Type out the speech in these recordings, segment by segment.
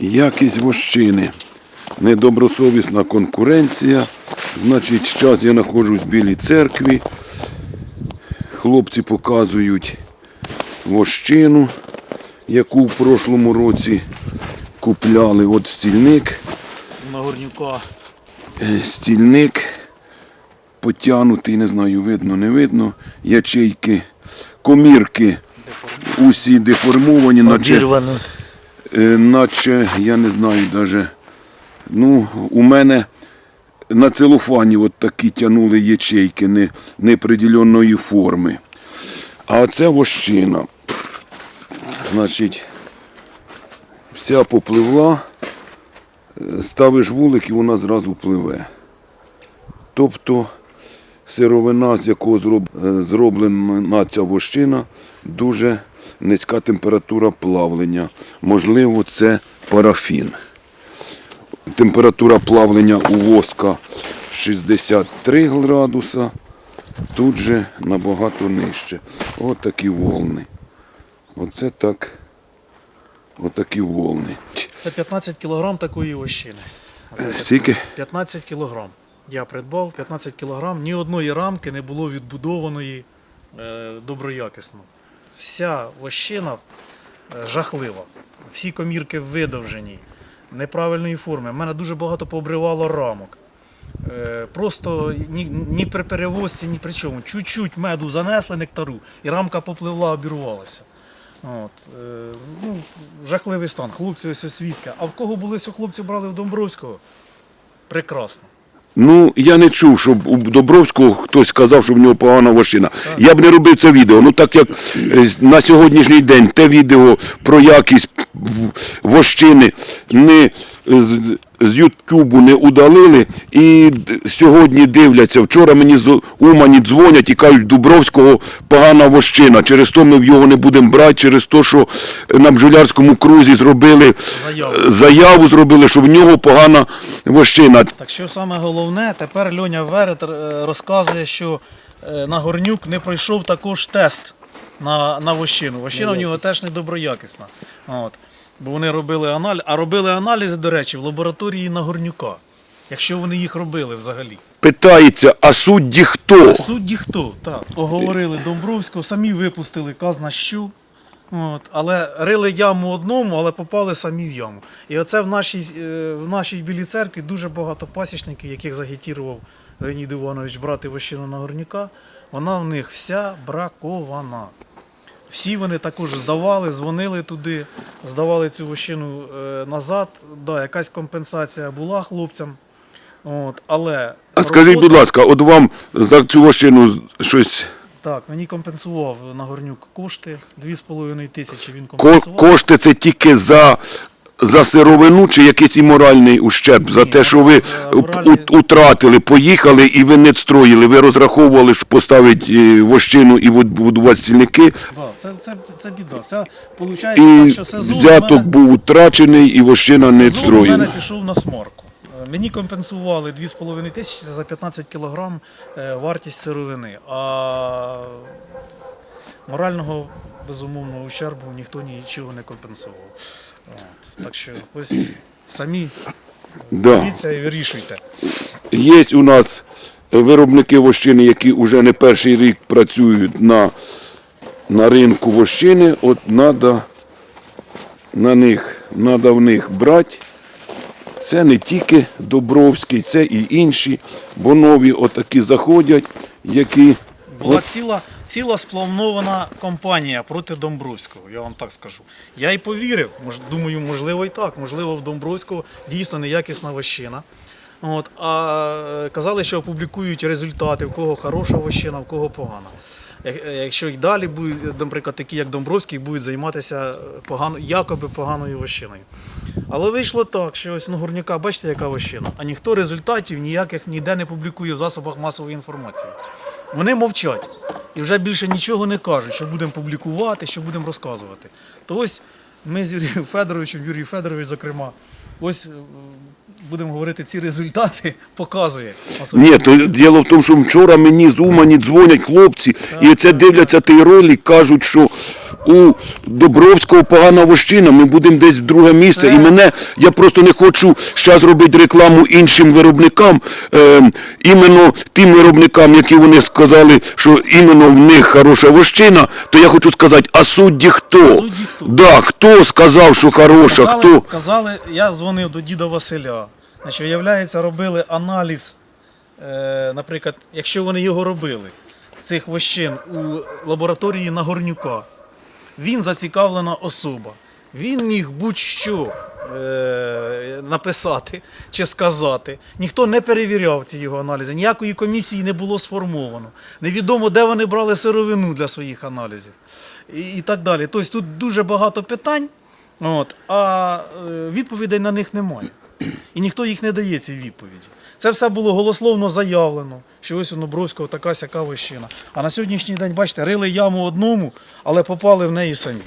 Якість вощини. Недобросовісна конкуренція. Значить, зараз я знаходжусь в Білій церкві. Хлопці показують вощину, яку в прошлому році купляли. От стільник. На горнюка. Е, Стільник потягнутий, не знаю, видно, не видно. Ячейки, комірки усі деформовані, наче, наче я не знаю даже. Ну, у мене на целофані от такі тянули ячейки не, неопределеної форми. А оце вощина. Значить, вся попливла, е, ставиш вулик і вона зразу пливе. Тобто сировина, з якого е, зроблена ця вощина, дуже низька температура плавлення. Можливо, це парафін. Температура плавлення у воска 63 градуса, тут же набагато нижче. От такі волни. Оце так. Отакі волни. Це 15 кілограм такої вощини. Скільки? 15 кілограм. Я придбав 15 кілограм. Ні одної рамки не було відбудованої е, доброякісно. Вся вощина е, жахлива. Всі комірки видовжені, неправильної форми. У мене дуже багато пообривало рамок. Е, Просто ні, ні при перевозці, ні при чому. Чуть-чуть меду занесли нектару, і рамка попливла, обірвалася. От, ну, жахливий стан. Хлопці ось освітка. А в кого були хлопці брали в Домбровського? Прекрасно. Ну, я не чув, щоб у Добровського хтось сказав, що в нього погана вощина. Я б не робив це відео. Ну так як е, на сьогоднішній день те відео про якість вощини не з, Ютубу не удалили. І сьогодні дивляться. Вчора мені з Умані дзвонять і кажуть, Дубровського погана вощина. Через то ми його не будемо брати, через те, що на бджолярському крузі зробили Заяву. е, заяву зробили, що в нього погана вощина. Так що саме головне, тепер Льоня Верет е, розказує, що е, Нагорнюк не пройшов також тест на, на вощину. Вощина в нього теж недоброякісна. От. Бо вони робили аналіз, а робили аналізи, до речі, в лабораторії Нагорнюка. Якщо вони їх робили взагалі. Питається, а судді хто? Судді хто? Так. Оговорили Домбровського, самі випустили казна що. От, але рили яму одному, але попали самі в яму. І оце в нашій, е, в нашій білій церкві дуже багато пасічників, яких загітірував Леонід Іванович брати Вощину на горняка. Вона в них вся бракована. Всі вони також здавали, дзвонили туди, здавали цю вощину е, назад. Да, якась компенсація була хлопцям. От, але А скажіть, робота- будь ласка, от вам за цю вощину щось так, мені компенсував Нагорнюк кошти 2,5 тисячі. Він ко- компенсував. кошти це тільки за, за сировину чи якийсь і моральний ущерб? За те, що ви утратили, поїхали і ви не строїли. Ви розраховували, що поставити е, вощину і будувати стільники, це, це, це біда. Все, виходить що сезон взяток мене, був утрачений, і вощина не сезон у мене пішов на смарку. Е, Мені компенсували 2,5 тисячі за 15 кілограм е, вартість сировини. А морального, безумовного ущербу ніхто нічого не компенсував. От. Так що ось самі Да. дивіться і вирішуйте. Є у нас виробники вощини, які вже не перший рік працюють на, на ринку вощини. От треба на них, надо в них брати. Це не тільки Добровський, це і інші, бо нові отакі заходять, які Була ціла, ціла спланована кампанія проти Домбровського, я вам так скажу. Я й повірив, думаю, можливо і так. Можливо, в Домбровського дійсно неякісна вощина. От, а е, казали, що опублікують результати, в кого хороша вощина, в кого погана. Е, Якщо й далі будуть, наприклад, такі, як Домбровський, будуть займатися погано, якоби поганою вощиною. Але вийшло так, що ось на горняка, бачите, яка вощина, а ніхто результатів ніяких ніде не публікує в засобах масової інформації. Вони мовчать і вже більше нічого не кажуть, що будемо публікувати, що будемо розказувати. То ось ми з Юрієм Федоровичем, Юрій Федорович, зокрема, ось е, будемо говорити, ці результати показує. Ні, то діло в тому, що вчора мені з Умані дзвонять хлопці, і це дивляться той ролик, кажуть, що у Добровського погана вощина, ми будемо десь в друге місце. І мене, я просто не хочу зараз робити рекламу іншим виробникам, е, іменно тим виробникам, які вони сказали, що іменно в них хороша вощина, то я хочу сказати, а судді хто? Судді хто? Да, хто сказав, що хороша, Казали, хто? казали, я дзвонив до діда Василя. Значить, виявляється, робили аналіз, е, наприклад, якщо вони його робили, цих вощин у лабораторії Нагорнюка. Він зацікавлена особа. Він міг будь-що е, написати чи сказати. Ніхто не перевіряв ці його аналізи, ніякої комісії не було сформовано. Невідомо, де вони брали сировину для своїх аналізів. І, і так далі. Тобто тут дуже багато питань, от, а е, відповідей на них немає. І ніхто їх не дає ці відповіді. Це все було голословно заявлено, що ось у Нобровського така сяка вищина. А на сьогоднішній день, бачите, рили яму одному, але попали в неї самі.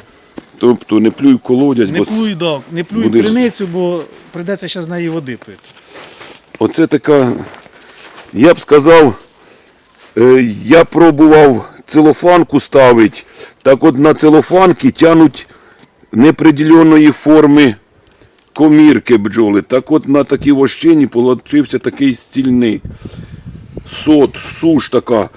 Тобто не плюй колодязь, Не бо плюй, да, не плюй Будеш- криницю, бо прийдеться ще з неї води пити. Оце така, я б сказав, е, я пробував целофанку ставити, так от на целофанки тянуть непреділеної форми комірки бджоли. Так от на такій вощині получився такий стільник. Сот, суш така.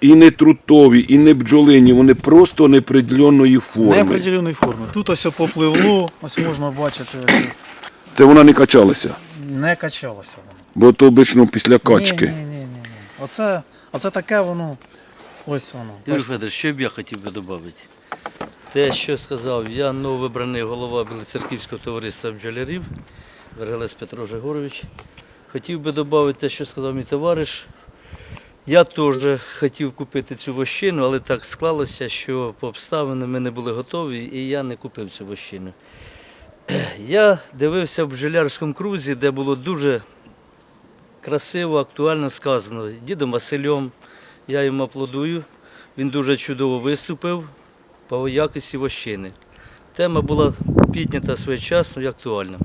І не трутові, і не бджолині, вони просто непреділеної форми. Неопределеної форми. Тут ось попливло, ось можна бачити, Це вона не качалася, не качалося воно. бо то обично після качки. Ні, ні, ні, ні. Оце, оце таке воно. Ось воно. Юрій Федорович, що б я хотів би додати? Те, що сказав, я нововибраний голова Білоцерківського товариства бджолярів, Вергелес Петро Жегорович. Хотів би додати те, що сказав мій товариш. Я теж хотів купити цю вощину, але так склалося, що по обставинам ми не були готові і я не купив цю вощину. Я дивився в бджолярському крузі, де було дуже красиво, актуально сказано дідом Василем. Я йому аплодую. Він дуже чудово виступив по якості вощини. Тема була піднята своєчасно і актуальна.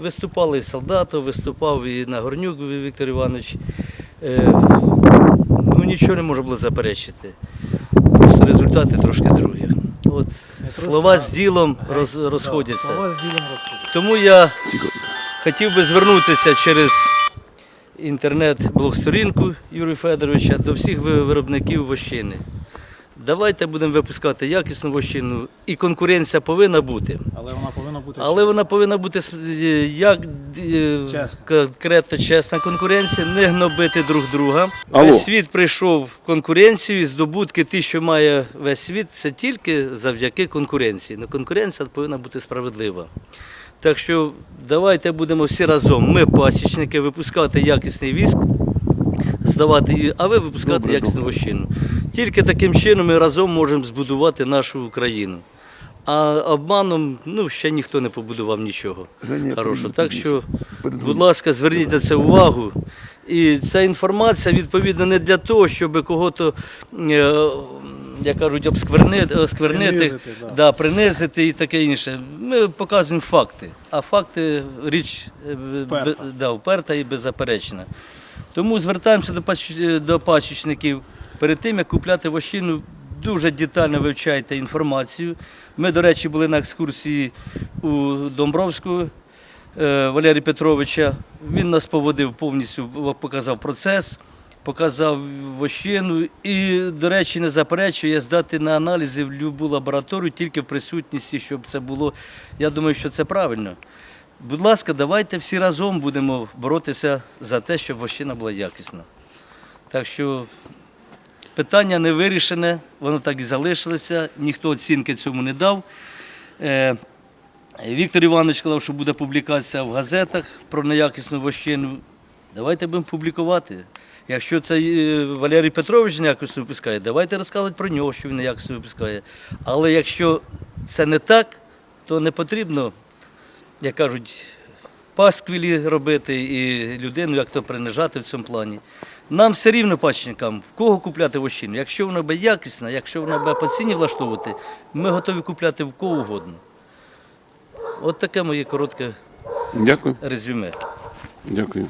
Виступали і солдати, виступав і Нагорнюк Віктор Іванович. Е, ну, нічого не можна було заперечити. Просто результати трошки другі. От, слова з ділом роз, розходяться. Слова з ділом розходяться. Тому я хотів би звернутися через інтернет-блог-сторінку Юрія Федоровича до всіх виробників вощини. Давайте будемо випускати якісну вощину, і конкуренція повинна бути. Але вона повинна бути. Але вона повинна бути с- е, як е, Чесна. конкретно чесна конкуренція, не гнобити друг друга. Алло. Весь світ прийшов в конкуренцію, і здобутки, ті, що має весь світ, це тільки завдяки конкуренції. Но конкуренція повинна бути справедлива. Так що давайте будемо всі разом, ми, пасічники, випускати якісний віск, здавати, а ви випускати Добре, якісну вощину. Тільки таким чином ми разом можемо збудувати нашу Україну. А обманом ну, ще ніхто не побудував нічого Женя, хорошого. Так що, будь ласка, зверніть на це увагу. І ця інформація відповідно не для того, щоб кого-то, е, як кажуть, обсквернити, осквернити, Принизити, да. да, принизити і таке інше. Ми показуємо факти, а факти річ е, Вперта. да, вперта і беззаперечна. Тому звертаємося до, пач- до пасічників. Перед тим, як купляти вощину, дуже детально вивчайте інформацію. Ми, до речі, були на екскурсії у Домбровську е, Валерія Петровича. Він нас поводив повністю, показав процес, показав вощину і, до речі, не заперечує здати на аналізи в будь-яку лабораторію тільки в присутності, щоб це було. Я думаю, що це правильно. Будь ласка, давайте всі разом будемо боротися за те, щоб вощина була якісна. Так що питання не вирішене, воно так і залишилося, ніхто оцінки цьому не дав. Е, Віктор Іванович сказав, що буде публікація в газетах про неякісну вощину. Давайте будемо публікувати. Якщо це е, Валерій Петрович неякісно випускає, давайте розказувати про нього, що він неякісно випускає. Але якщо це не так, то не потрібно, як кажуть, пасквілі робити і людину як то принижати в цьому плані. Нам все рівно пачникам, кого купляти вощину. Якщо вона буде якісна, якщо вона буде по ціні влаштовувати, ми готові купляти в кого угодно. От таке моє коротке Дякую. резюме. Дякую.